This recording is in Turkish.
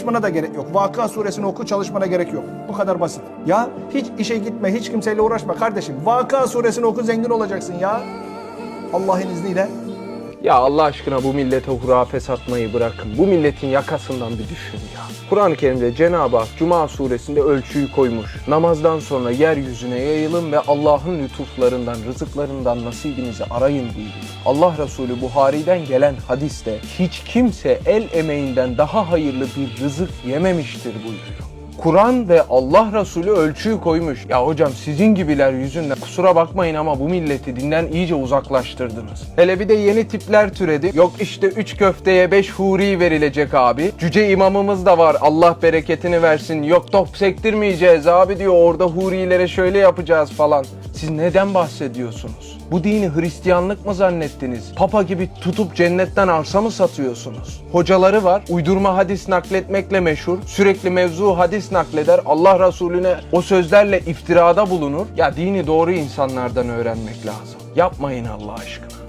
çalışmana da gerek yok. Vakıa suresini oku çalışmana gerek yok. Bu kadar basit. Ya hiç işe gitme, hiç kimseyle uğraşma kardeşim. Vakıa suresini oku zengin olacaksın ya. Allah'ın izniyle. Ya Allah aşkına bu millete hurafe satmayı bırakın. Bu milletin yakasından bir düşün ya. Kur'an-ı Kerim'de Cenab-ı Hak Cuma suresinde ölçüyü koymuş. Namazdan sonra yeryüzüne yayılın ve Allah'ın lütuflarından, rızıklarından nasibinizi arayın buyuruyor. Allah Resulü Buhari'den gelen hadiste hiç kimse el emeğinden daha hayırlı bir rızık yememiştir buyuruyor. Kur'an ve Allah Resulü ölçüyü koymuş. Ya hocam sizin gibiler yüzünden kusura bakmayın ama bu milleti dinden iyice uzaklaştırdınız. Hele bir de yeni tipler türedi. Yok işte 3 köfteye 5 huri verilecek abi. Cüce imamımız da var Allah bereketini versin. Yok top sektirmeyeceğiz abi diyor orada hurilere şöyle yapacağız falan. Siz neden bahsediyorsunuz? Bu dini Hristiyanlık mı zannettiniz? Papa gibi tutup cennetten arsa mı satıyorsunuz? Hocaları var, uydurma hadis nakletmekle meşhur, sürekli mevzu hadis nakleder, Allah Resulüne o sözlerle iftirada bulunur. Ya dini doğru insanlardan öğrenmek lazım. Yapmayın Allah aşkına.